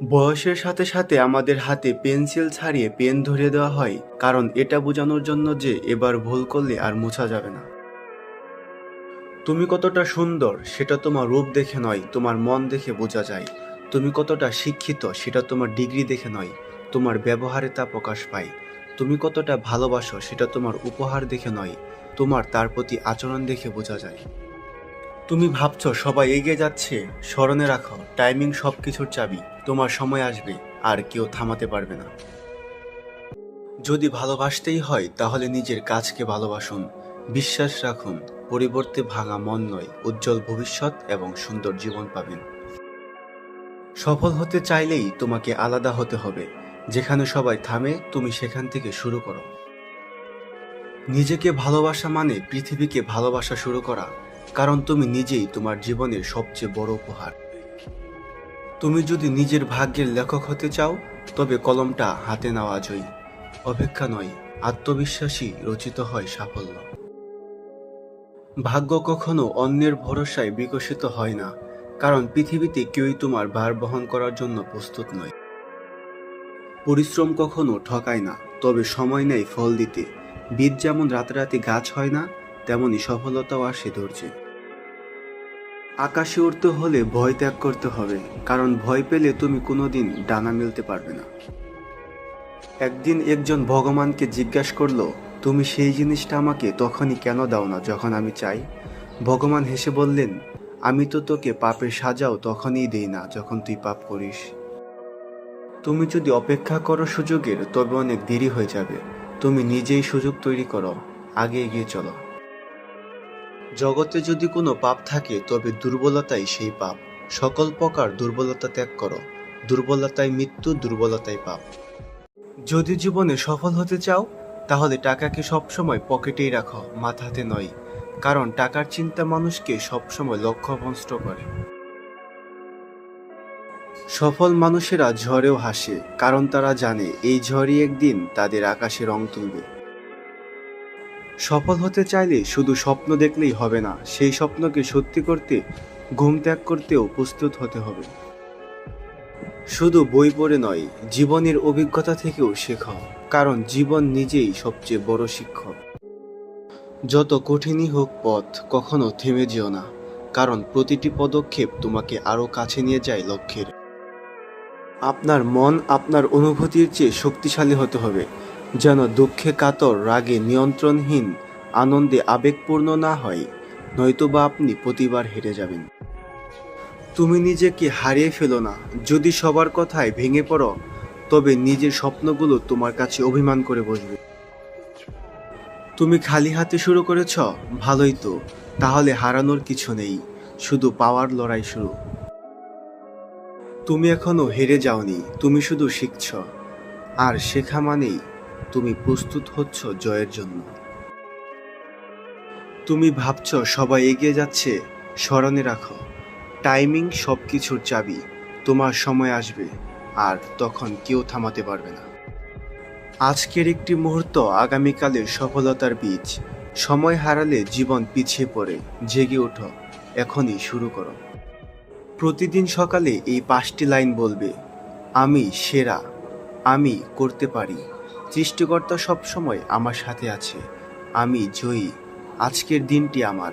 বয়সের সাথে সাথে আমাদের হাতে পেন্সিল ছাড়িয়ে পেন ধরিয়ে দেওয়া হয়, কারণ এটা বোঝানোর জন্য যে এবার ভুল করলে আর মোছা যাবে না। তুমি কতটা সুন্দর, সেটা তোমার রূপ দেখে নয়, তোমার মন দেখে বোঝা যায়। তুমি কতটা শিক্ষিত, সেটা তোমার ডিগ্রি দেখে নয়, তোমার ব্যবহারে তা প্রকাশ পায়। তুমি কতটা ভালোবাসো, সেটা তোমার উপহার দেখে নয়, তোমার তার প্রতি আচরণ দেখে বোঝা যায়। তুমি ভাবছ সবাই এগিয়ে যাচ্ছে? স্মরণে রাখো, টাইমিং সব কিছুর চাবি। তোমার সময় আসবে, আর কেউ থামাতে পারবে না। যদি ভালোবাসতেই হয়, তাহলে নিজের কাজকে ভালোবাসুন। বিশ্বাস রাখুন, পরিবর্তে ভাঙা মন নয়, উজ্জ্বল ভবিষ্যৎ এবং সুন্দর জীবন পাবেন। সফল হতে চাইলেই তোমাকে আলাদা হতে হবে। যেখানে সবাই থামে, তুমি সেখান থেকে শুরু করো। নিজেকে ভালোবাসা মানে পৃথিবীকে ভালোবাসা শুরু করা, কারণ তুমি নিজেই তোমার জীবনের সবচেয়ে বড় উপহার। তুমি যদি নিজের ভাগ্যের লেখক হতে চাও, তবে কলমটা হাতে নেওয়া জয়ী। অপেক্ষা নয়, আত্মবিশ্বাসী রচিত হয় সাফল্য। ভাগ্য কখনো অন্যের ভরসায় বিকশিত হয় না, কারণ পৃথিবীতে কেউই তোমার ভার বহন করার জন্য প্রস্তুত নয়। পরিশ্রম কখনো ঠকায় না, তবে সময় নেয় ফল দিতে। বীজ যেমন রাতারাতি গাছ হয় না, তেমনি সফলতাও আসে ধৈর্যে আকাশে উঠতে হলে ভয় ত্যাগ করতে হবে, কারণ ভয় পেলে তুমি কোনোদিন ডানা মেলতে পারবে না। একদিন একজন ভগবানকে জিজ্ঞাসা করল, তুমি সেই জিনিসটা আমাকে তখনই কেন দাও না যখন আমি চাই? ভগবান হেসে বললেন, আমি তো তোকে পাপের সাজাও তখনই দেই না যখন তুই পাপ করিস। তুমি যদি অপেক্ষা করো সুযোগের, তবে অনেক দেরি হয়ে যাবে। তুমি নিজেই সুযোগ তৈরি করো, আগে এগিয়ে চলো। জগতে যদি কোনো পাপ থাকে, তবে দুর্বলতাই সেই পাপ। সকল প্রকার দুর্বলতা ত্যাগ করো। দুর্বলতায় মৃত্যু দুর্বলতায় পাপ। যদি জীবনে সফল হতে চাও, তাহলে টাকাকে সবসময় পকেটেই রাখো, মাথাতে নয়। কারণ টাকার চিন্তা মানুষকে সবসময় লক্ষ্যভ্রষ্ট করে। সফল মানুষেরা ঝড়েও হাসে, কারণ তারা জানে, এই ঝড়ই একদিন তাদের আকাশে রং তুলবে। সফল হতে চাইলে শুধু স্বপ্ন দেখলেই হবে না, সেই স্বপ্নকে সত্যি করতে, ঘুম ত্যাগ করতেও প্রস্তুত হতে হবে। শুধু বই পড়ে নয়, জীবনের অভিজ্ঞতা থেকেও শেখাও, কারণ জীবন নিজেই সবচেয়ে বড় শিক্ষক। যত কঠিনই হোক পথ, কখনো থেমে যেও না, কারণ প্রতিটি পদক্ষেপ তোমাকে আরও কাছে নিয়ে যায় লক্ষ্যের। আপনার মন আপনার অনুভূতির চেয়ে শক্তিশালী হতে হবে যেন দুঃখে কাতর, রাগে নিয়ন্ত্রণহীন, আনন্দে আবেগপূর্ণ না হয়, নয়তোবা আপনি প্রতিবার হেরে যাবেন। তুমি নিজেকে হারিয়ে ফেলো না। যদি সবার কথায় ভেঙে পড়ো, তবে নিজের স্বপ্নগুলো তোমার কাছে অভিমান করে বসবে। তুমি খালি হাতে শুরু করেছ? ভালোই তো। তাহলে হারানোর কিছু নেই। শুধু পাওয়ার লড়াই শুরু। তুমি এখনও হেরে যাওনি। তুমি শুধু শিখছ। আর শেখা মানেই তুমি প্রস্তুত হচ্ছ জয়ের জন্য। তুমি ভাবছ সবাই এগিয়ে যাচ্ছে, স্মরণে রাখো। টাইমিং সব কিছুর চাবি, তোমার সময় আসবে, আর তখন কেউ থামাতে পারবে না। আজকের একটি মুহূর্ত আগামীকালের সফলতার বীজ। সময় হারালে জীবন পিছিয়ে পড়ে, জেগে ওঠো, এখনই শুরু করো। প্রতিদিন সকালে এই পাঁচটি লাইন বলবে, আমি সেরা, আমি করতে পারি। সৃষ্টিকর্তা সবসময় আমার সাথে আছে। আমি জয়ী। আজকের দিনটি আমার।